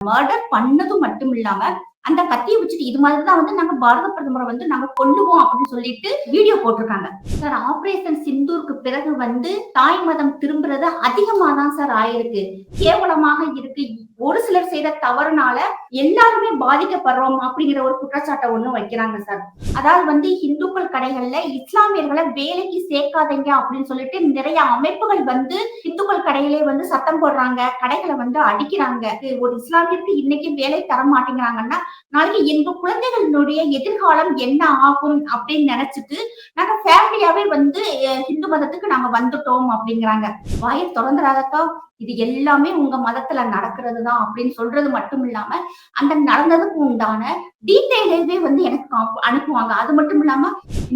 Murder பண்ணதும் மட்டும் இல்லாம அந்த கத்தியை வச்சுட்டு இது மாதிரி தான் வந்து நாங்க பாரத பிரதமரை வந்து நாங்க கொள்ளுவோம் அப்படின்னு சொல்லிட்டு வீடியோ போட்டிருக்காங்க. சார் ஆபரேஷன் சிந்தூருக்கு பிறகு வந்து தாய் மதம் திரும்புறது அதிகமா தான் சார் ஆயிருக்கு. கேவலமாக இருக்கு. ஒரு சிலர் செய்த தவறுனால எல்லாருமே பாதிக்கப்படுறோம் அப்படிங்கிற ஒரு குற்றச்சாட்டை ஒண்ணு வைக்கிறாங்க சார். அதாவது வந்து இந்துக்கள் கடைகள்ல இஸ்லாமியர்களை வேலைக்கு சேர்க்காதீங்க அப்படின்னு சொல்லிட்டு நிறைய அமைப்புகள் வந்து இந்துக்கள் கடையிலே வந்து சத்தம் போடுறாங்க. கடைகளை வந்து அடிக்கிறாங்க. ஒரு இஸ்லாமியருக்கு இன்னைக்கு வேலை தர மாட்டேங்கிறாங்கன்னா நாளைக்கு எங்க குழந்தைகளுடைய எதிர்காலம் என்ன ஆகும் அப்படின்னு நினைச்சிட்டு நாங்க ஃபேமிலியாவே வந்து ஹிந்து மதத்துக்கு நாங்க வந்துட்டோம் அப்படிங்கிறாங்க. வாயை திறந்துடாதக்கா? இது எல்லாமே உங்க மதத்துல நடக்கிறது தான் அப்படின்னு சொல்றது மட்டும் இல்லாம அந்த நடந்ததுக்கு உண்டான டீட்டெயிலே வந்து எனக்கு அனுப்புவாங்க. அது மட்டும் இல்லாம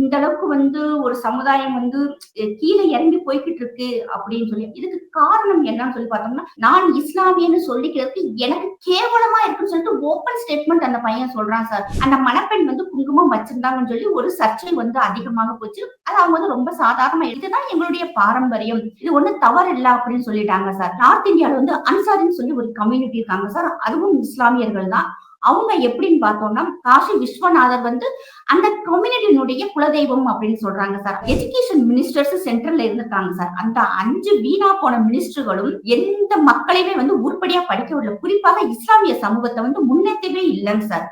இந்த அளவுக்கு வந்து ஒரு சமுதாயம் வந்து கீழே இறங்கி போய்கிட்டு இருக்கு அப்படின்னு சொல்லி இதுக்கு காரணம் என்னன்னு சொல்லி பார்த்தோம்னா நான் இஸ்லாமியன்னு சொல்லிக்கிறதுக்கு எனக்கு கேவலமா இருக்குன்னு சொல்லிட்டு ஓப்பன் ஸ்டேட்மெண்ட் அந்த பையன் சொல்றான் சார். அந்த மணப்பெண் வந்து குங்குமம் வச்சிருந்தாங்கன்னு சொல்லி ஒரு சர்ச்சை வந்து அதிகமாக போச்சு. அது அவங்க வந்து ரொம்ப சாதாரணமா இதுதான் எங்களுடைய பாரம்பரியம். இது ஒண்ணு தவறு இல்லை அப்படின்னு சொல்லிட்டாங்க சார். நார்த் இந்தியாவில் வந்து அன்சாரின்னு சொல்லி ஒரு கம்யூனிட்டி இருக்காங்க. சார் அதுவும் இஸ்லாமியர்கள் தான். அவங்க எப்படின்னு பார்த்தோம்னா காஷி விஸ்வநாதர் வந்து அந்த கம்யூனிட்டியினுடைய குலதெய்வம் அப்படின்னு சொல்றாங்க சார். எஜுகேஷன் மினிஸ்டர்ஸ் சென்ட்ரல்ல இருந்திருக்காங்க சார். அந்த அஞ்சு வீணா போன மினிஸ்டர்களும் எந்த மக்களையுமே வந்து உருப்படியா படிக்க விடல குறிப்பாக இஸ்லாமிய சமூகத்தை வந்து முன்னேற்றவே இல்லைங்க சார்.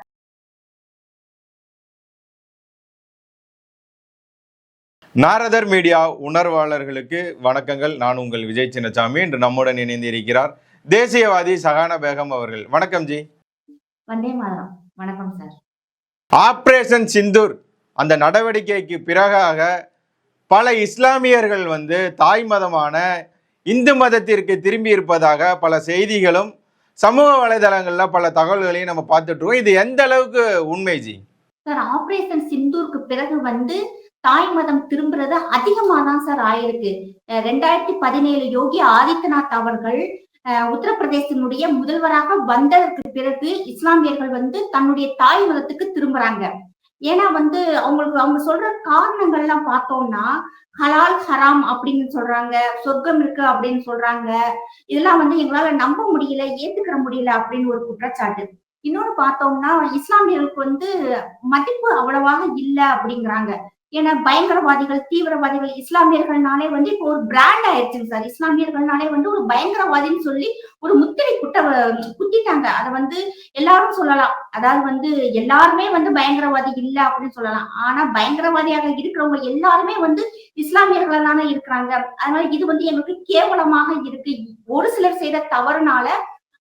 நாரதர் மீடியா உணர்வாளர்களுக்கு வணக்கங்கள். நான் உங்கள் விஜய் சின்னசாமி. இன்று நம்முடன் இணைந்து இருக்கிறார் தேசியவாதி சகானா பேகம் அவர்கள். வணக்கம் ஜி. வணக்கம் சார். ஆபரேஷன் சிந்தூர் அந்த நடவடிக்கைக்கு பிறகாக பல இஸ்லாமியர்கள் வந்து தாய் மதமான இந்து மதத்திற்கு திரும்பி இருப்பதாக பல செய்திகளும் சமூக வலைதளங்கள்ல பல தகவல்களையும் நம்ம பார்த்துட்டு இருக்கோம். இது எந்த அளவுக்கு உண்மை ஜி? சார் ஆபரேஷன் சிந்தூருக்கு பிறகு வந்து தாய் மதம் திரும்புறது அதிகமா தான் சார் ஆயிருக்கு. ரெண்டாயிரத்தி பதினேழு யோகி ஆதித்யநாத் அவர்கள் உத்தரப்பிரதேசத்தினுடைய முதல்வராக வந்ததற்கு பிறகு இஸ்லாமியர்கள் வந்து தன்னுடைய தாய் மதத்துக்கு திரும்புறாங்க. ஏன்னா வந்து அவங்களுக்கு அவங்க சொல்ற காரணங்கள்லாம் பார்த்தோம்னா ஹலால் ஹராம் அப்படின்னு சொல்றாங்க சொர்க்கம் இருக்கு அப்படின்னு சொல்றாங்க. இதெல்லாம் வந்து எங்களால நம்ப முடியல ஏத்துக்கிற முடியல அப்படின்னு ஒரு குற்றச்சாட்டு. இன்னொன்னு பார்த்தோம்னா இஸ்லாமியர்களுக்கு வந்து மதிப்பு அவ்வளவாக இல்லை அப்படிங்கிறாங்க. ஏன்னா பயங்கரவாதிகள் தீவிரவாதிகள் இஸ்லாமியர்கள்னாலே வந்து இப்போ ஒரு பிராண்ட் ஆயிடுச்சுங்க சார் இஸ்லாமியர்கள்னாலே வந்து ஒரு பயங்கரவாதின்னு சொல்லி ஒரு முத்திரை குட்ட குத்திட்டாங்க. அதை வந்து எல்லாரும் சொல்லலாம். அதாவது வந்து எல்லாருமே வந்து பயங்கரவாதி இல்ல அப்படின்னு சொல்லலாம். ஆனா பயங்கரவாதியாக இருக்கிறவங்க எல்லாருமே வந்து இஸ்லாமியர்களா தானே இருக்கிறாங்க. அதனால இது வந்து எங்களுக்கு கேவலமாக இருக்கு. ஒரு சிலர் செய்த தவறுனால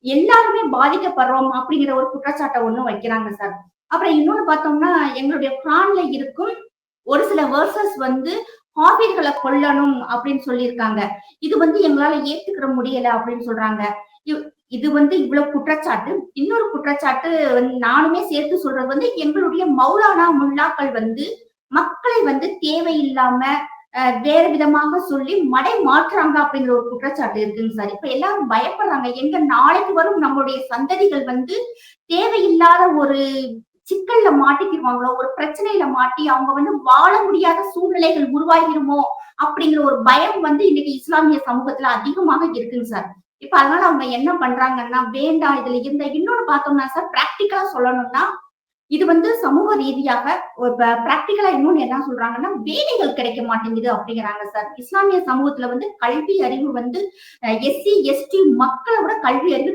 எல்லாருமே பாதிக்கப்படுறோம் அப்படிங்கிற ஒரு குற்றச்சாட்டை ஒண்ணு வைக்கிறாங்க சார் அப்புறம் இன்னொன்னு பார்த்தோம்னா எங்களுடைய பிளான்ல இருக்கும் ஒரு சில வேர்சஸ் வந்து ஹாபிர்களை கொல்லணும் அப்படின்னு சொல்லியிருக்காங்க. இது வந்து எங்களால ஏத்துக்கிற முடியல அப்படின்னு சொல்றாங்க. இவ்- இது வந்து இவ்வளவு குற்றச்சாட்டு. இன்னொரு குற்றச்சாட்டு வந்து நானுமே சேர்த்து சொல்றது வந்து எங்களுடைய மௌலானா முல்லாக்கள் வந்து மக்களை வந்து தேவையில்லாம வேற விதமாக சொல்லி மடை மாற்றுறாங்க அப்படிங்கிற ஒரு குற்றச்சாட்டு இருக்குங்க சார். இப்ப எல்லாரும் பயப்படுறாங்க. எங்க நாளைக்கு வரும் நம்மளுடைய சந்ததிகள் வந்து தேவையில்லாத ஒரு சிக்கல்ல மாட்டிக்கிடுவாங்களோ ஒரு பிரச்சனையில மாட்டி அவங்க வந்து வாழ முடியாத சூழ்நிலைகள் உருவாகிருமோ அப்படிங்கிற ஒரு பயம் வந்து இன்னைக்கு இஸ்லாமிய சமூகத்துல அதிகமாக இருக்குங்க சார். இப்ப அதனால அவங்க என்ன பண்றாங்கன்னா வேண்டாம் இதுல இருந்த இன்னொன்னு பார்த்தோம்னா சார் பிராக்டிக்கலா சொல்லணும்னா இது வந்து சமூக ரீதியாக பிராக்டிக்கலா இன்னொன்னு என்ன சொல்றாங்கன்னா வேலைகள் கிடைக்க மாட்டேங்குது அப்படிங்கிறாங்க சார். இஸ்லாமிய சமூகத்துல வந்து கல்வி அறிவு வந்து எஸ்சி எஸ்டி மக்களை விட கல்வி அறிவு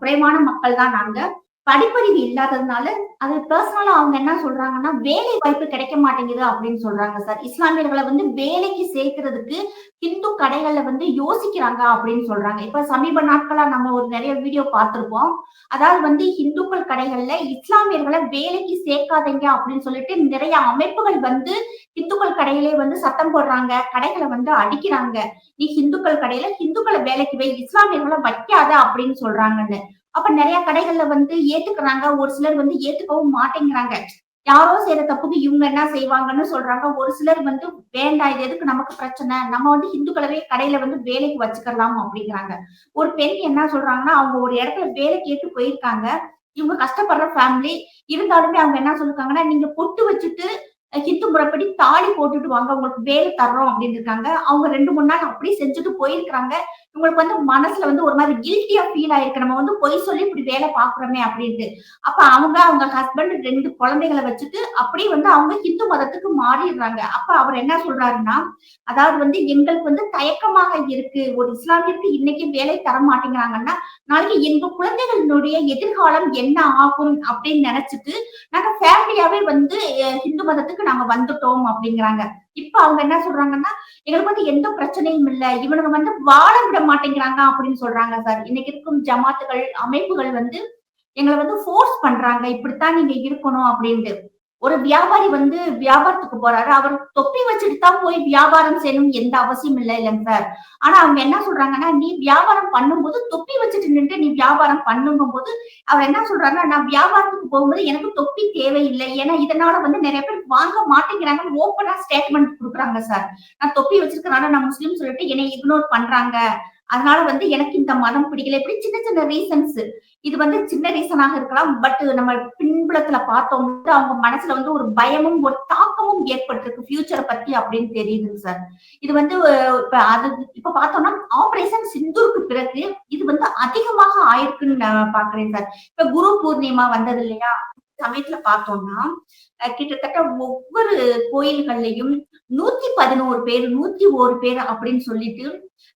குறைவான மக்கள் தான் நாங்க. படிப்பறிவு இல்லாததுனால அது பர்சனலா அவங்க என்ன சொல்றாங்கன்னா வேலை வாய்ப்பு கிடைக்க மாட்டேங்குது அப்படின்னு சொல்றாங்க சார் இஸ்லாமியர்களை வந்து வேலைக்கு சேர்க்கறதுக்கு ஹிந்து கடைகள்ல வந்து யோசிக்கிறாங்க அப்படின்னு சொல்றாங்க. இப்ப சமீப நாட்களா நம்ம ஒரு நிறைய வீடியோ பார்த்திருப்போம். அதாவது வந்து இந்துக்கள் கடைகள்ல இஸ்லாமியர்களை வேலைக்கு சேர்க்காதீங்க அப்படின்னு சொல்லிட்டு நிறைய அமைப்புகள் வந்து இந்துக்கள் கடையிலே வந்து சத்தம் போடுறாங்க கடைகளை வந்து அடிக்கிறாங்க. நீ ஹிந்துக்கள் கடையில ஹிந்துக்களை வேலைக்கு போய் இஸ்லாமியர்களை வைக்காத அப்படின்னு சொல்றாங்கன்னு. அப்ப நிறைய கடைகள்ல வந்து ஏத்துக்கிறாங்க. ஒரு சிலர் வந்து ஏத்துக்கவும் மாட்டேங்கிறாங்க. யாரோ செய்யற தப்புக்கு இவங்க என்ன செய்வாங்கன்னு சொல்றாங்க. ஒரு சிலர் வந்து வேண்டாம் இது எதுக்கு நமக்கு பிரச்சனை? நம்ம வந்து இந்துக்களவே கடையில வந்து வேலைக்கு வச்சுக்கலாம் அப்படிங்கிறாங்க. ஒரு பெண் என்ன சொல்றாங்கன்னா அவங்க ஒரு இடத்துல வேலை கேட்டு போயிருக்காங்க. இவங்க கஷ்டப்படுற ஃபேமிலி இருந்தாலுமே அவங்க என்ன சொல்லிருக்காங்கன்னா நீங்க பொட்டு வச்சுட்டு ஹிந்து முறைப்படி தாலி போட்டுட்டு வாங்க உங்களுக்கு வேலை தர்றோம் அப்படின்னு இருக்காங்க. அவங்க ரெண்டு மூணு நாள் அப்படியே செஞ்சுட்டு போயிருக்கிறாங்க. உங்களுக்கு வந்து மனசுல வந்து ஒரு மாதிரி கில்ட்டியா ஃபீல் ஆயிருக்கு. நம்ம வந்து பொய் சொல்லி இப்படி வேலை பாக்குறோமே அப்படின்ட்டு. அப்ப அவங்க அவங்க ஹஸ்பண்ட் ரெண்டு குழந்தைகளை வச்சுட்டு அப்படியே வந்து அவங்க ஹிந்து மதத்துக்கு மாறிடுறாங்க. அப்ப அவர் என்ன சொல்றாருன்னா அதாவது வந்து எங்களுக்கு வந்து தயக்கமாக இருக்கு. ஒரு இஸ்லாமியருக்கு இன்னைக்கு வேலை தர மாட்டேங்கிறாங்கன்னா நாளைக்கு எங்க குழந்தைகளுடைய எதிர்காலம் என்ன ஆகும் அப்படின்னு நினைச்சிட்டு நாங்க ஃபேமிலியாவே வந்து ஹிந்து மதத்துக்கு நாங்க வந்துட்டோம் அப்படிங்கிறாங்க. இப்ப அவங்க என்ன சொல்றாங்கன்னா எங்களுக்கு வந்து எந்த பிரச்சனையும் இல்ல. இவனுங்க வந்து வாழ விட மாட்டேங்கிறாங்க அப்படின்னு சொல்றாங்க சார் இன்னைக்கு இருக்கும் ஜமாத்துகள் அமைப்புகள் வந்து எங்களை வந்து ஃபோர்ஸ் பண்றாங்க. இப்படித்தான் நீங்க இருக்கணும் அப்படின்ட்டு. ஒரு வியாபாரி வந்து வியாபாரத்துக்கு போறாரு. அவர் தொப்பி வச்சுட்டு தான் போய் வியாபாரம் செய்யணும் எந்த அவசியம் இல்லை இல்லைங்க சார். ஆனா அவங்க என்ன சொல்றாங்கன்னா நீ வியாபாரம் பண்ணும்போது தொப்பி வச்சுட்டு நின்று நீ வியாபாரம் பண்ணுங்கும் போது அவர் என்ன சொல்றாருன்னா நான் வியாபாரத்துக்கு போகும்போது எனக்கு தொப்பி தேவையில்லை. ஏன்னா இதனால வந்து நிறைய பேர் வாங்க மாட்டேங்கிறாங்கன்னு ஓப்பனா ஸ்டேட்மெண்ட் கொடுக்குறாங்க சார். நான் தொப்பி வச்சிருக்கிறனால நான் முஸ்லீம் சொல்லிட்டு என்னை இக்னோர் பண்றாங்க. அதனால வந்து எனக்கு இந்த மதம் பிடிக்கல. இப்படி சின்ன சின்ன ரீசன்ஸ் இது வந்து சின்ன ரீசனாக இருக்கலாம். பட் நம்ம பின்புலத்துல பார்த்தோம் அவங்க மனசுல வந்து ஒரு பயமும் ஒரு தாக்கமும் ஏற்பட்டிருக்கு ஃபியூச்சரை பத்தி அப்படின்னு தெரியுது சார் இது வந்து இப்ப அது இப்ப பார்த்தோம்னா ஆபரேஷன் சிந்தூருக்கு பிறகு இது வந்து அதிகமாக ஆயிருக்குன்னு நான் பாக்குறேன் சார் இப்ப குரு பூர்ணிமா வந்தது இல்லையா? சமயத்துல பார்த்தோம்னா கிட்டத்தட்ட ஒவ்வொரு கோயில்கள்லயும் நூத்தி பதினோரு பேர் நூத்தி ஒரு பேர் அப்படின்னு சொல்லிட்டு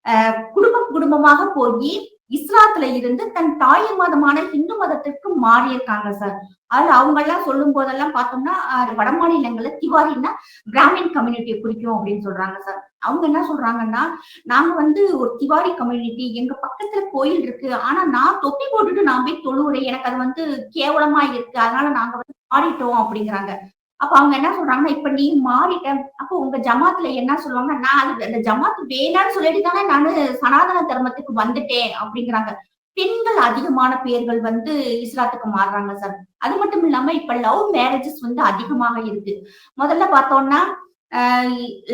அஹ், குடும்பம் குடும்பமாக போய் இஸ்லாத்துல இருந்து தன் தாய் மதமான இந்து மதத்திற்கு மாறியிருக்காங்க சார். அதுல அவங்க எல்லாம் சொல்லும் போதெல்லாம் பார்த்தோம்னா வட மாநிலங்கள்ல திவாரின்னா பிராமின் கம்யூனிட்டியை குறிக்கும் அப்படின்னு சொல்றாங்க சார். அவங்க என்ன சொல்றாங்கன்னா நாங்க வந்து ஒரு திவாரி கம்யூனிட்டி எங்க பக்கத்துல கோயில் இருக்கு. ஆனா நான் தொப்பி போட்டுட்டு நான் போய் தொழுவுறேன். எனக்கு அது வந்து கேவலமா இருக்கு. அதனால நாங்க வந்து மாறிட்டோம் அப்படிங்கிறாங்க. அப்ப அவங்க என்ன சொல்றாங்கன்னா இப்ப நீ மாறிட்ட. அப்போ உங்க ஜமாத்துல என்ன சொல்லுவாங்க நான் அது அந்த ஜமாத் வேணான்னு சொல்லிட்டு தானே நானு சனாதன தர்மத்துக்கு வந்துட்டேன் அப்படிங்கிறாங்க. பெண்கள் அதிகமான பேர்கள் வந்து இஸ்லாத்துக்கு மாறுறாங்க சார். அது மட்டும் இல்லாம இப்ப லவ் மேரேஜஸ் வந்து அதிகமாக இருக்கு. முதல்ல பார்த்தோம்னா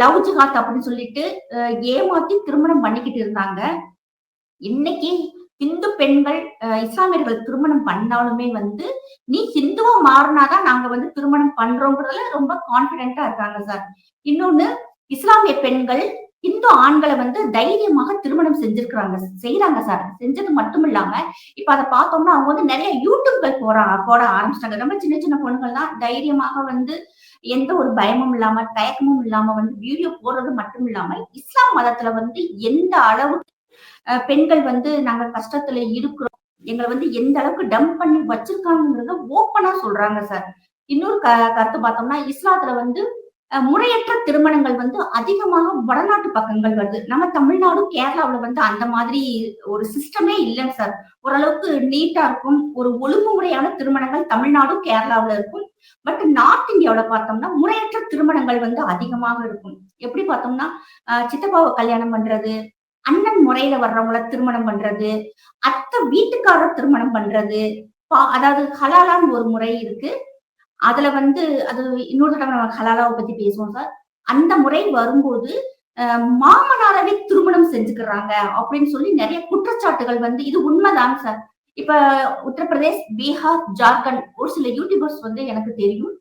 லவ் ஜிகாத் அப்படின்னு சொல்லிட்டு ஏமாத்தி திருமணம் பண்ணிக்கிட்டு இருந்தாங்க. இன்னைக்கு இந்து பெண்கள் இஸ்லாமியர்கள் திருமணம் பண்ணாலுமே வந்து நீ ஹிந்துவா மாறினாதான் நாங்க வந்து திருமணம் பண்றோங்கிறதுல ரொம்ப கான்பிடென்டா இருக்காங்க சார் இன்னொன்னு இஸ்லாமிய பெண்கள் இந்து ஆண்களை வந்து தைரியமாக திருமணம் செஞ்சிருக்கிறாங்க செய்யறாங்க சார். செஞ்சது மட்டும் இல்லாம இப்ப அதை பார்த்தோம்னா அவங்க வந்து நிறைய யூடியூப்கள் போறாங்க போட ஆரம்பிச்சிட்டாங்க. ரொம்ப சின்ன சின்ன பொண்ணுகள் தான் தைரியமாக வந்து எந்த ஒரு பயமும் இல்லாம தயக்கமும் இல்லாம வந்து வீடியோ போடுறது மட்டும் இல்லாம இஸ்லாம் மதத்துல வந்து எந்த அளவு பெண்கள் வந்து நாங்க கஷ்டத்துல இருக்கிறோம் எங்களை வந்து எந்த அளவுக்கு டம்ப் பண்ணி வச்சிருக்காங்கிறத ஓப்பனா சொல்றாங்க சார். இன்னொரு க கருத்து பார்த்தோம்னா இஸ்லாத்துல வந்து முறையற்ற திருமணங்கள் வந்து அதிகமாக வடநாட்டு பக்கங்கள் வருது. நம்ம தமிழ்நாடும் கேரளாவில் வந்து அந்த மாதிரி ஒரு சிஸ்டமே இல்லைங்க சார் ஓரளவுக்கு நீட்டா இருக்கும். ஒரு ஒழுங்குமுறையான திருமணங்கள் தமிழ்நாடும் கேரளாவில் இருக்கும். பட் நார்த் இந்தியாவில் பார்த்தோம்னா முறையற்ற திருமணங்கள் வந்து அதிகமாக இருக்கும். எப்படி பார்த்தோம்னா சித்தப்பாவை கல்யாணம் பண்றது அண்ணன் முறையில வர்றவங்கள திருமணம் பண்றது அத்தை வீட்டுக்காரர் திருமணம் பண்றது பா- அதாவது ஹலாலான்னு ஒரு முறை இருக்கு. அதுல வந்து அது இன்னொரு தடவை நம்ம ஹலாலாவை பத்தி பேசுவோம் சார் அந்த முறை வரும்போது மாமனாரவே திருமணம் செஞ்சுக்கிறாங்க அப்படின்னு சொல்லி நிறைய குற்றச்சாட்டுகள் வந்து இது உண்மைதான் சார் இப்ப உத்தரப்பிரதேஷ் பீகார் ஜார்க்கண்ட் ஒரு சில யூடியூபர்ஸ் வந்து எனக்கு தெரியும்.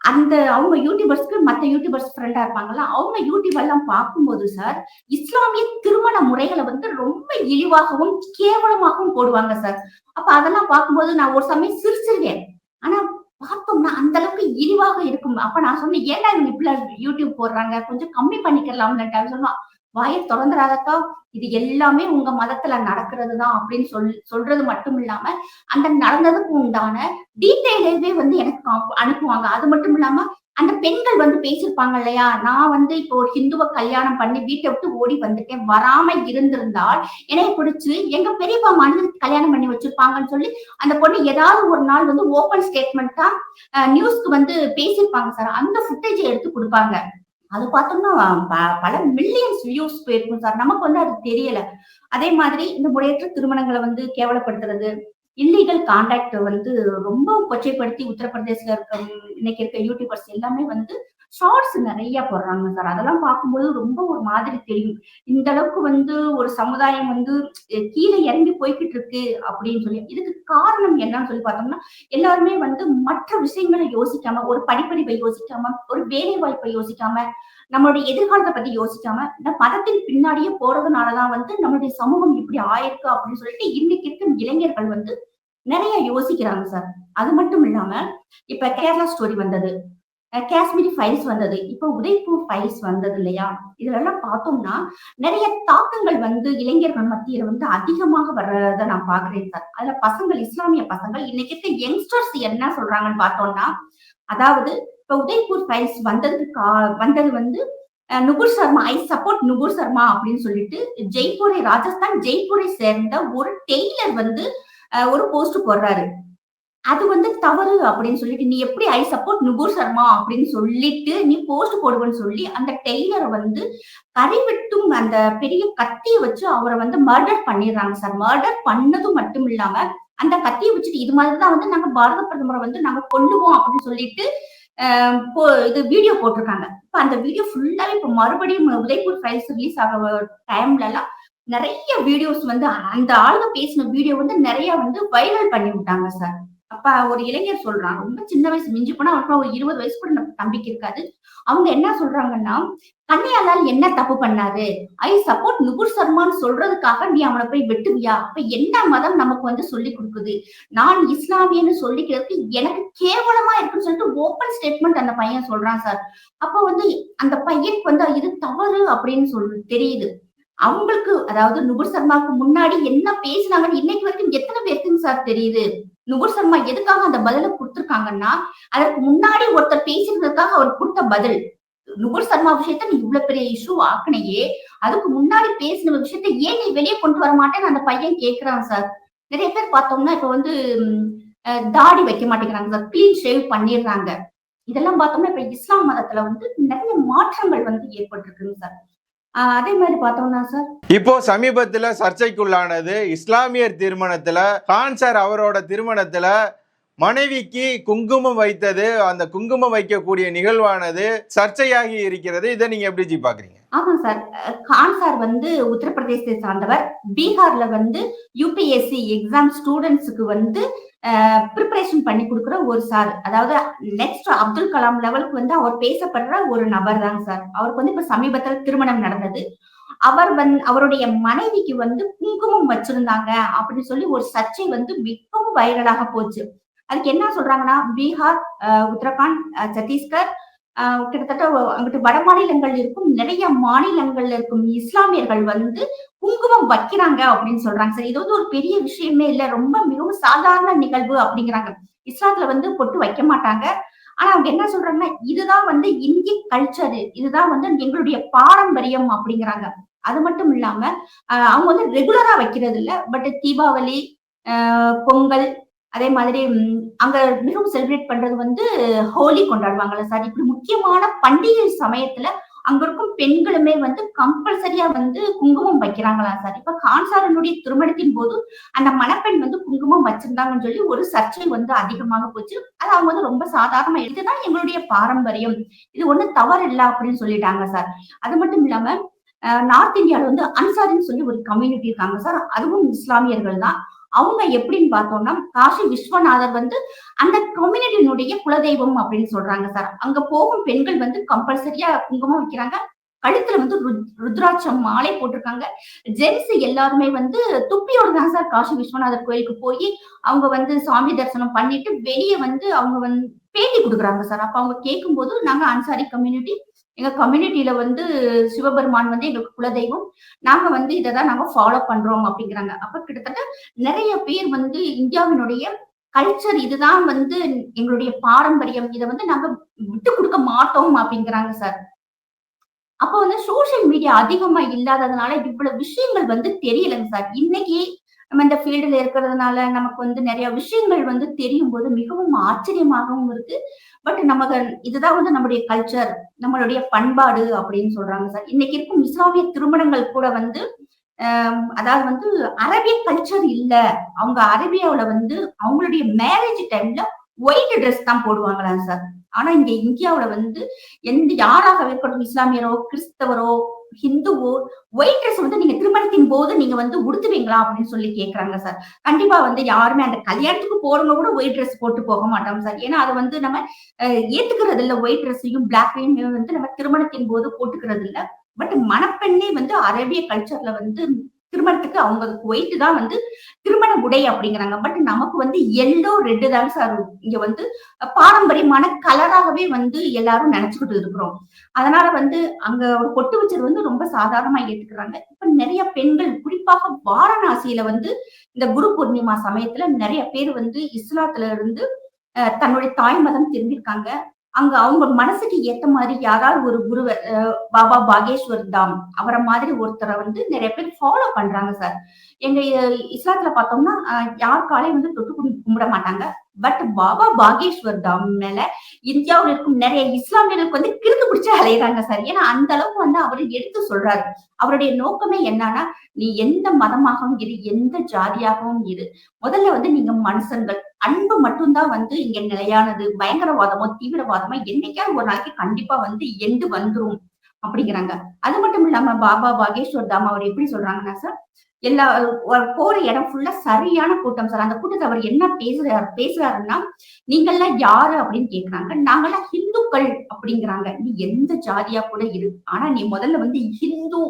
அந்த அவங்க யூடியூபர்ஸ்க்கு மற்ற யூடியூபர்ஸ் ஃப்ரெண்டா இருப்பாங்கல்ல அவங்க யூடியூப் எல்லாம் பார்க்கும்போது சார் இஸ்லாமிய திருமண முறைகளை வந்து ரொம்ப இழிவாகவும் கேவலமாகவும் போடுவாங்க சார் அப்ப அதெல்லாம் பார்க்கும்போது நான் ஒரு சமயம் சிரிச்சிருவேன். ஆனா பார்த்தோம்னா அந்த அளவுக்கு இழிவாக இருக்கும். அப்ப நான் சொன்னேன் ஏன்டா இவங்க இப்படி யூடியூப் போடுறாங்க? கொஞ்சம் கம்மி பண்ணிக்கலாம்னு சொல்லுவான் வாயை திறந்துடாதக்கா. இது எல்லாமே உங்க மதத்துல நடக்கிறது தான் அப்படின்னு சொல் சொல்றது மட்டும் இல்லாம அந்த நடந்ததுக்கு உண்டான டீட்டெயிலே வந்து எனக்கு அனுப்புவாங்க. அது மட்டும் இல்லாம அந்த பெண்கள் வந்து பேசியிருப்பாங்க இல்லையா? நான் வந்து இப்போ ஒரு ஹிந்துவை கல்யாணம் பண்ணி வீட்டை விட்டு ஓடி வந்துட்டேன் வராம இருந்திருந்தால் என்னைய பிடிச்சு எங்க பெரியப்பா மனது கல்யாணம் பண்ணி வச்சிருப்பாங்கன்னு சொல்லி அந்த பொண்ணு ஏதாவது ஒரு நாள் வந்து ஓப்பன் ஸ்டேட்மெண்ட்டா நியூஸ்க்கு வந்து பேசியிருப்பாங்க சார். அந்த ஃபுட்டேஜை எடுத்து கொடுப்பாங்க. அது பார்த்தோம்னா ப- பல மில்லியன்ஸ் வியூஸ் போயிருக்கும் சார். நமக்கு வந்து அது தெரியல. அதே மாதிரி இந்த முறையற்ற திருமணங்களை வந்து கேவலப்படுத்துறது இல்லீகல் கான்டாக்ட் வந்து ரொம்ப கொச்சைப்படுத்தி உத்தரப்பிரதேசல இருக்க இன்னைக்கு இருக்க யூடியூபர்ஸ் எல்லாமே வந்து ஷார்ட்ஸ் நிறைய போடுறாங்க சார் அதெல்லாம் பார்க்கும்போது ரொம்ப ஒரு மாதிரி தெரியும். இந்த அளவுக்கு வந்து ஒரு சமுதாயம் வந்து கீழே இறங்கி போய்கிட்டு இருக்கு அப்படின்னு சொல்லி. இதுக்கு காரணம் என்னன்னு சொல்லி பார்த்தோம்னா எல்லாருமே வந்து மற்ற விஷயங்களை யோசிக்காம ஒரு படிப்படிப்பை யோசிக்காம ஒரு வேலை வாய்ப்பை யோசிக்காம நம்மளுடைய எதிர்காலத்தை பத்தி யோசிக்காம இந்த மதத்தின் பின்னாடியே போறதுனாலதான் வந்து நம்மளுடைய சமூகம் இப்படி ஆயிருக்கு அப்படின்னு சொல்லிட்டு இன்னைக்கு இருக்கும் இளைஞர்கள் வந்து நிறைய யோசிக்கிறாங்க சார் அது மட்டும் இல்லாம இப்ப கேரளா ஸ்டோரி வந்தது. காஷ்மீரி ஃபைல்ஸ் வந்தது. இப்போ உதய்பூர் ஃபைல்ஸ் வந்தது இல்லையா? இதெல்லாம் பார்த்தோம்னா நிறைய தாக்கங்கள் வந்து இளைஞர்கள் மத்தியில வந்து அதிகமாக வர்றத நான் பாக்குறேன் சார். அதுல பசங்கள் இஸ்லாமிய பசங்கள் இன்னைக்கு இருக்க யங்ஸ்டர்ஸ் என்ன சொல்றாங்கன்னு பார்த்தோம்னா அதாவது இப்ப உதய்பூர் ஃபைல்ஸ் வந்ததுக்கு வந்தது வந்து நுகுர் சர்மா ஐ சப்போர்ட் நுகுர் சர்மா அப்படின்னு சொல்லிட்டு ஜெய்ப்பூரை ராஜஸ்தான் ஜெய்ப்பூரை சேர்ந்த ஒரு டெய்லர் வந்து ஒரு போஸ்ட் போடுறாரு. அது வந்து தவறு அப்படின்னு சொல்லிட்டு நீ எப்படி ஐ சப்போர்ட் நுபுர் சர்மா அப்படின்னு சொல்லிட்டு நீ போஸ்ட் போடுவேன்னு சொல்லி அந்த டெய்லரை வந்து கரைவிட்டும் அந்த பெரிய கத்தியை வச்சு அவரை வந்து மர்டர் பண்ணிடுறாங்க சார் மர்டர் பண்ணதும் மட்டும் இல்லாம அந்த கத்தியை வச்சுட்டு இது மாதிரிதான் வந்து நாங்க பாரத பிரதமரை வந்து நாங்க கொண்டுவோம் அப்படின்னு சொல்லிட்டு போ- இது வீடியோ போட்டிருக்காங்க. இப்ப அந்த வீடியோ ஃபுல்லாவே இப்ப மறுபடியும் உதய்பூர் ஃபைல்ஸ் ரிலீஸ் ஆக டைம்ல எல்லாம் நிறைய வீடியோஸ் வந்து அந்த ஆளுங்க பேசின வீடியோ வந்து நிறைய வந்து வைரல் பண்ணி விட்டாங்க சார் அப்ப ஒரு இளைஞர் சொல்றான் ரொம்ப சின்ன வயசு மிஞ்சி போனா அவருக்கு ஒரு இருபது வயசு கூட தம்பிக்கு இருக்காது. அவங்க என்ன சொல்றாங்கன்னா கன்னியாலால் என்ன தப்பு பண்ணாரு ஐ சப்போர்ட் நுகுர் சர்மான்னு சொல்றதுக்காக நீ அவனை போய் வெட்டுவியா? அப்ப என்ன மதம் நமக்கு வந்து சொல்லி கொடுக்குது? நான் இஸ்லாமியன்னு சொல்லிக்கிறதுக்கு எனக்கு கேவலமா இருக்குன்னு சொல்லிட்டு ஓப்பன் ஸ்டேட்மெண்ட் அந்த பையன் சொல்றான் சார். அப்ப வந்து அந்த பையனுக்கு வந்து இது தவறு அப்படின்னு சொல் தெரியுது. அவங்களுக்கு அதாவது நுபுர் சர்மாவுக்கு முன்னாடி என்ன பேசினாங்கன்னு இன்னைக்கு வரைக்கும் எத்தனை பேருக்குங்க சார் தெரியுது? நுபுர் சர்மா எதுக்காக அந்த பதில கொடுத்துருக்காங்கன்னா அதற்கு முன்னாடி ஒருத்தர் பேசினதுக்காக அவர் கொடுத்த பதில். நுபுர் சர்மா விஷயத்த நீ இவ்வளவு பெரிய இஷ்யூ ஆக்கினையே அதுக்கு முன்னாடி பேசின விஷயத்த ஏன் நீ வெளியே கொண்டு வர மாட்டேன்னு அந்த பையன் கேக்குறான் சார். நிறைய பேர் பார்த்தோம்னா இப்ப வந்து தாடி வைக்க மாட்டேங்கிறாங்க சார். கிளீன் ஷேவ் பண்ணிடுறாங்க. இதெல்லாம் பார்த்தோம்னா இப்ப இஸ்லாம் மதத்துல வந்து நிறைய மாற்றங்கள் வந்து ஏற்பட்டிருக்குங்க சார். அதே மாதிரி பார்த்தோம்னா சார் இப்போ சமீபத்துல சர்ச்சைக்குள்ளானது இஸ்லாமியர் திருமணத்துல கான் சார் அவரோட திருமணத்துல மனைவிக்கு குங்குமம் வைத்தது அந்த குங்குமம் வைக்கக்கூடிய நிகழ்வானது சர்ச்சையாகி இருக்கிறது. இதை நீங்க எப்படி ஜி பாக்குறீங்க? ஆமா சார் கான் சார் வந்து உத்தரப்பிரதேசத்தை சார்ந்தவர். பீகார்ல வந்து யூபிஎஸ்சி எக்ஸாம் ஸ்டூடெண்ட்ஸுக்கு வந்து ப்ரிப்பரேஷன் பண்ணி கொடுக்குற ஒரு சார் அதாவது நெக்ஸ்ட் அப்துல் கலாம் லெவலுக்கு வந்து அவர் பேசப்படுற ஒரு நபர் தாங்க சார் அவருக்கு வந்து இப்ப சமீபத்தில் திருமணம் நடந்தது. அவர் வந் அவருடைய மனைவிக்கு வந்து குங்குமம் வச்சிருந்தாங்க அப்படின்னு சொல்லி ஒரு சர்ச்சை வந்து மிகவும் வைரலாக போச்சு. அதுக்கு என்ன சொல்றாங்கன்னா பீகார் உத்தரகாண்ட் சத்தீஸ்கர் கிட்டத்தட்ட அங்கிட்டு வட மாநிலங்கள் இருக்கும் நிறைய மாநிலங்கள்ல இருக்கும் இஸ்லாமியர்கள் வந்து குங்குமம் வைக்கிறாங்க அப்படின்னு சொல்றாங்க. சார் இது வந்து ஒரு பெரிய விஷயமே இல்ல ரொம்ப மிகவும் சாதாரண நிகழ்வு அப்படிங்கிறாங்க. இஸ்லாத்துல வந்து பொட்டு வைக்க மாட்டாங்க. ஆனா அவங்க என்ன சொல்றாங்கன்னா இதுதான் வந்து இந்திய கல்ச்சர் இதுதான் வந்து எங்களுடைய பாரம்பரியம் அப்படிங்கிறாங்க. அது மட்டும் இல்லாம அவங்க வந்து ரெகுலரா வைக்கிறது இல்ல பட் தீபாவளி பொங்கல் அதே மாதிரி அங்க மிகவும் செலிப்ரேட் பண்றது வந்து ஹோலி கொண்டாடுவாங்கல்ல சார் இப்படி முக்கியமான பண்டிகை சமயத்துல அங்க இருக்கும் பெண்களுமே வந்து கம்பல்சரியா வந்து குங்குமம் வைக்கிறாங்களா சார் இப்ப கான்சாரனுடைய திருமணத்தின் போது அந்த மணப்பெண் வந்து குங்குமம் வச்சிருந்தாங்கன்னு சொல்லி ஒரு சர்ச்சை வந்து அதிகமாக போச்சு. அது அவங்க வந்து ரொம்ப சாதாரணமா இதுதான் எங்களுடைய பாரம்பரியம். இது ஒண்ணு தவறு இல்லை அப்படின்னு சொல்லிட்டாங்க சார் அது மட்டும் இல்லாம நார்த் இந்தியாவில் வந்து அன்சாரின்னு சொல்லி ஒரு கம்யூனிட்டி இருக்காங்க சார் அதுவும் இஸ்லாமியர்கள் தான். அவங்க எப்படின்னு பார்த்தோம்னா காசி விஸ்வநாதர் வந்து அந்த கம்யூனிட்டியினுடைய குலதெய்வம் அப்படின்னு சொல்றாங்க சார். அங்க போகும் பெண்கள் வந்து கம்பல்சரியா குங்குமம் வைக்கிறாங்க. கழுத்துல வந்து ருத்- ருத்ராட்சம் மாலை போட்டிருக்காங்க. ஜென்ஸ் எல்லாருமே வந்து துப்பியோட தான் சார் காசி விஸ்வநாதர் கோயிலுக்கு போய் அவங்க வந்து சாமி தரிசனம் பண்ணிட்டு வெளியே வந்து அவங்க வந்து பேட்டி கொடுக்குறாங்க சார். அப்ப அவங்க கேட்கும்போது நாங்க அன்சாரி கம்யூனிட்டி எங்க கம்யூனிட்டியில வந்து சிவபெருமான் வந்து எங்களுக்கு குலதெய்வம். நாங்க வந்து இதை தான் நாங்க ஃபாலோ பண்றோம் அப்படிங்கிறாங்க. அப்ப கிட்டத்தட்ட நிறைய பேர் வந்து இந்தியாவினுடைய கல்ச்சர் இதுதான் வந்து எங்களுடைய பாரம்பரியம். இதை வந்து நாங்க விட்டு கொடுக்க மாட்டோம் அப்படிங்கிறாங்க சார் அப்போ வந்து சோஷியல் மீடியா அதிகமா இல்லாததுனால இவ்வளவு விஷயங்கள் வந்து தெரியலங்க சார் இன்னைக்கு நம்ம இந்த ஃபீல்டில் இருக்கிறதுனால நமக்கு வந்து நிறைய விஷயங்கள் வந்து தெரியும் போது மிகவும் ஆச்சரியமாகவும் இருக்கு. பட் நமக்கு இதுதான் வந்து நம்முடைய கல்ச்சர் நம்மளுடைய பண்பாடு அப்படின்னு சொல்றாங்க சார் இன்னைக்கு இருக்கும் இஸ்லாமிய திருமணங்கள் கூட வந்து அதாவது வந்து அரபிய கல்ச்சர் இல்ல. அவங்க அரேபியாவில வந்து அவங்களுடைய மேரேஜ் டைம்ல ஒயிட் ட்ரெஸ் தான் போடுவாங்களா சார் ஆனா இங்க இந்தியாவுல வந்து எந்த யாராக இருக்கட்டும் இஸ்லாமியரோ கிறிஸ்தவரோ ஹிந்துவோ ஒயிட் ட்ரெஸ் வந்து நீங்க திருமணத்தின் போது நீங்க வந்து உடுத்துவீங்களா அப்படின்னு சொல்லி கேக்குறாங்க சார் கண்டிப்பா வந்து யாருமே அந்த கல்யாணத்துக்கு போறவங்க கூட ஒயிட் ட்ரெஸ் போட்டு போக மாட்டோம் சார் ஏன்னா அது வந்து நம்ம ஏத்துக்கிறது இல்லை ஒயிட் ட்ரெஸ்ஸையும் பிளாக்கையும் வந்து நம்ம திருமணத்தின் போது போட்டுக்கிறது இல்லை. பட் மணப்பெண்ணே வந்து அரேபிய கல்ச்சர்ல வந்து திருமணத்துக்கு அவங்க ஒயிட் தான் வந்து திருமண உடை அப்படிங்கிறாங்க. பட் நமக்கு வந்து எல்லோ ரெட்டு தான் சார் இங்க வந்து பாரம்பரியமான கலராகவே வந்து எல்லாரும் நினைச்சுக்கிட்டு இருக்கிறோம். அதனால வந்து அங்க ஒரு பொட்டு வச்சது வந்து ரொம்ப சாதாரணமா ஏத்துக்கிறாங்க. இப்ப நிறைய பெண்கள் குறிப்பாக வாரணாசியில வந்து இந்த குரு பூர்ணிமா சமயத்துல நிறைய பேர் வந்து இஸ்லாத்துல இருந்து தன்னுடைய தாய் மதம் திரும்பியிருக்காங்க. அங்க அவங்க மனசுக்கு ஏத்த மாதிரி யாராவது ஒரு குருவர் பாபா பாகேஸ்வர் தாம் அவரை மாதிரி ஒருத்தரை வந்து நிறைய பேர் ஃபாலோ பண்றாங்க சார் எங்க இஸ்லாத்துல பார்த்தோம்னா யாருக்காலையும் யார் காலையும் வந்து தொட்டு கும்பிட மாட்டாங்க. பட் பாபா பாகேஸ்வர் தாம் மேல இந்தியாவில் இருக்கும் நிறைய இஸ்லாமியர்களுக்கு வந்து கிறுக்கு பிடிச்சு அலையிறாங்க சார் ஏன்னா அந்த அளவுக்கு வந்து அவர் எடுத்து சொல்றாரு. அவருடைய நோக்கமே என்னன்னா நீ எந்த மதமாகவும் இரு எந்த ஜாதியாகவும் இரு. முதல்ல வந்து நீங்க மனுஷங்கள் அன்பு மட்டும்தான் வந்து இங்க நிலையானது பயங்கரவாதமோ தீவிரவாதமோ என்னைக்காவது ஒரு நாளைக்கு கண்டிப்பா வந்து எண்டு வந்துரும் அப்படிங்கிறாங்க. அது மட்டும் இல்லாம பாபா பாகேஸ்வர் தாம் அவர் எப்படி சொல்றாங்கன்னா சார் எல்லா போற இடம் ஃபுல்லா சரியான கூட்டம் சார் அந்த கூட்டத்தை அவர் என்ன பேசுறாரு பேசுறாருன்னா நீங்கெல்லாம் யாரு? அப்படின்னு கேக்குறாங்க. நாங்கெல்லாம் ஹிந்துக்கள் அப்படிங்கிறாங்க. நீ எந்த ஜாதியா கூட இரு. ஆனா நீ முதல்ல வந்து ஹிந்து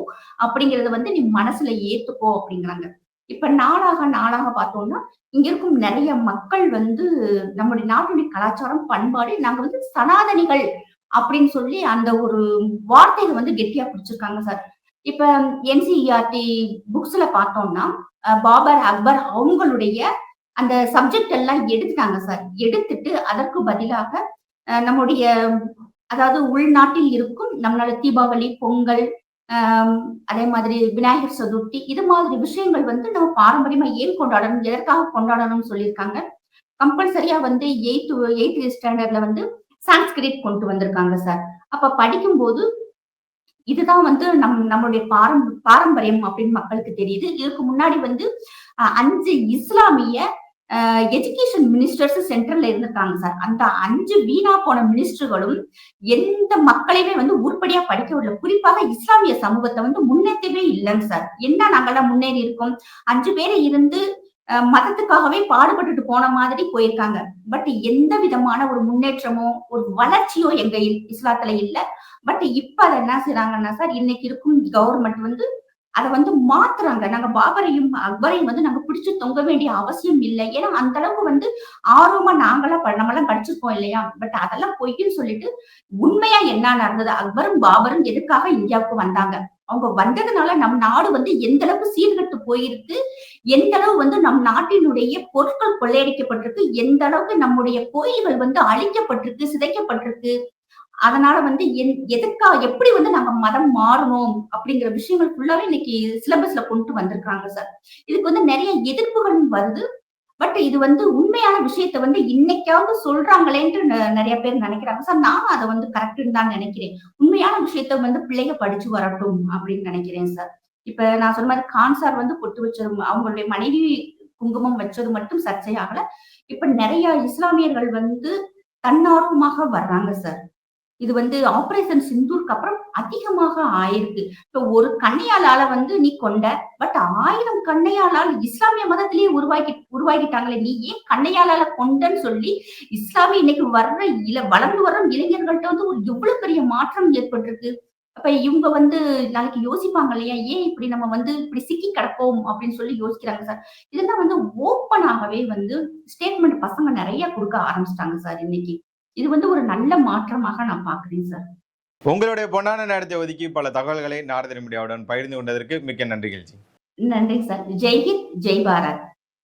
அப்படிங்கறத வந்து நீ மனசுல ஏத்துக்கோ அப்படிங்கிறாங்க. இப்ப நாளாக நாளாக பார்த்தோம்னா இங்க இருக்கும் நிறைய மக்கள் வந்து நம்முடைய நாட்டுடைய கலாச்சாரம் பண்பாடு நாங்க வந்து சனாதனிகள் அப்படின்னு சொல்லி அந்த ஒரு வார்த்தையை வந்து கெட்டியா பிடிச்சிருக்காங்க சார். இப்ப என்சிஇஆர்டி புக்ஸ்ல பார்த்தோம்னா பாபர் அக்பர் அவங்களுடைய அந்த சப்ஜெக்ட் எல்லாம் எடுத்துட்டாங்க சார். எடுத்துட்டு அதற்கு பதிலாக நம்முடைய அதாவது உள்நாட்டில் இருக்கும் நம்மளோட தீபாவளி பொங்கல் அதே மாதிரி விநாயகர் சதுர்த்தி இது மாதிரி விஷயங்கள் வந்து நம்ம பாரம்பரியமா ஏன் கொண்டாடணும் எதற்காக கொண்டாடணும்னு சொல்லியிருக்காங்க. கம்பல்சரியா வந்து எயித் எயித் ஸ்டாண்டர்ட்ல வந்து சான்ஸ்கிரிட் கொண்டு வந்திருக்காங்க சார். அப்ப படிக்கும்போது இதுதான் வந்து நம் நம்மளுடைய பாரம் பாரம்பரியம் அப்படின்னு மக்களுக்கு தெரியுது. இதுக்கு முன்னாடி வந்து அஞ்சு இஸ்லாமிய எஜுகேஷன் மினிஸ்டர்ஸ் சென்ட்ரல்ல இருந்திருக்காங்க சார் அந்த அஞ்சு வீணா போன மினிஸ்டர்களும் எந்த மக்களையுமே வந்து உருப்படியா படிக்க விடல. குறிப்பாக இஸ்லாமிய சமூகத்தை வந்து முன்னேற்றவே இல்லைங்க சார் என்ன நாங்கெல்லாம் முன்னேறி இருக்கோம்? அஞ்சு பேர் இருந்து மதத்துக்காகவே பாடுபட்டுட்டு போன மாதிரி போயிருக்காங்க. பட் எந்த விதமான ஒரு முன்னேற்றமோ ஒரு வளர்ச்சியோ எங்க இஸ்லாத்துல இல்ல. பட் இப்ப அதை என்ன செய்றாங்கன்னா சார் இன்னைக்கு இருக்கும் கவர்மெண்ட் வந்து அதை வந்து மாத்துறாங்க. நாங்க பாபரையும் அக்பரையும் வந்து நாங்க பிடிச்சு தொங்க வேண்டிய அவசியம் இல்லை. ஏன்னா அந்த அளவுக்கு வந்து ஆர்வமா நாங்களாம் ப- நம்மளாம் படிச்சிருக்கோம் இல்லையா? பட் அதெல்லாம் பொய்ன்னு சொல்லிட்டு உண்மையா என்ன நடந்தது? அக்பரும் பாபரும் எதுக்காக இந்தியாவுக்கு வந்தாங்க? அவங்க வந்ததுனால நம் நாடு வந்து எந்த அளவுக்கு சீர்கட்டு போயிருக்கு? எந்த அளவு வந்து நம் நாட்டினுடைய பொருட்கள் கொள்ளையடிக்கப்பட்டிருக்கு? எந்த அளவுக்கு நம்முடைய கோயில்கள் வந்து அழிக்கப்பட்டிருக்கு சிதைக்கப்பட்டிருக்கு? அதனால வந்து என்- எதுக்கா எப்படி வந்து நாங்க மதம் மாறணும் அப்படிங்கிற விஷயங்கள் ஃபுல்லாவே இன்னைக்கு சிலபஸ்ல கொண்டு வந்திருக்காங்க சார் இதுக்கு வந்து நிறைய எதிர்ப்புகளும் வருது. பட் இது வந்து உண்மையான விஷயத்த வந்து இன்னைக்காவது சொல்றாங்களேன்ட்டு நிறைய பேர் நினைக்கிறாங்க. சார் நானும் அதை வந்து கரெக்ட்னு தான் நினைக்கிறேன். உண்மையான விஷயத்த வந்து பிள்ளைங்க படிச்சு வரட்டும் அப்படின்னு நினைக்கிறேன் சார் இப்ப நான் சொன்ன மாதிரி கான் சார் வந்து பொட்டு வச்சது அவங்களுடைய மனைவி குங்குமம் வச்சது மட்டும் சர்ச்சையாகல இப்ப நிறைய இஸ்லாமியர்கள் வந்து தன்னார்வமாக வர்றாங்க சார் இது வந்து ஆபரேஷன் சிந்தூருக்கு அப்புறம் அதிகமாக ஆயிருக்கு. இப்போ ஒரு கண்ணையாளால வந்து நீ கொண்ட பட் ஆயிரம் கண்ணையாளால் இஸ்லாமிய மதத்திலேயே உருவாக்கி உருவாக்கிட்டாங்களே நீ ஏன் கண்ணையாளால கொண்டன்னு சொல்லி இஸ்லாமிய இன்னைக்கு வர்ற இல வளர்ந்து வர்ற இளைஞர்கள்ட்ட வந்து ஒரு எவ்வளவு பெரிய மாற்றம் ஏற்பட்டிருக்கு? அப்ப இவங்க வந்து நாளைக்கு யோசிப்பாங்க இல்லையா? ஏன் இப்படி நம்ம வந்து இப்படி சிக்கி கிடப்போம் அப்படின்னு சொல்லி யோசிக்கிறாங்க சார். இதெல்லாம் வந்து ஓப்பனாகவே வந்து ஸ்டேட்மெண்ட் பசங்க நிறைய கொடுக்க ஆரம்பிச்சிட்டாங்க சார் இன்னைக்கு. இது வந்து ஒரு நல்ல மாற்றமாக நான் பாக்குறேன் சார் உங்களுடைய பொன்னான நேரத்தை ஒதுக்கி பல தகவல்களை நாரதன் மீடியாவுடன் பகிர்ந்து கொண்டதற்கு மிக்க நன்றிகள் நன்றி சார் ஜெய்ஹிந்த் ஜெய் பாரத்.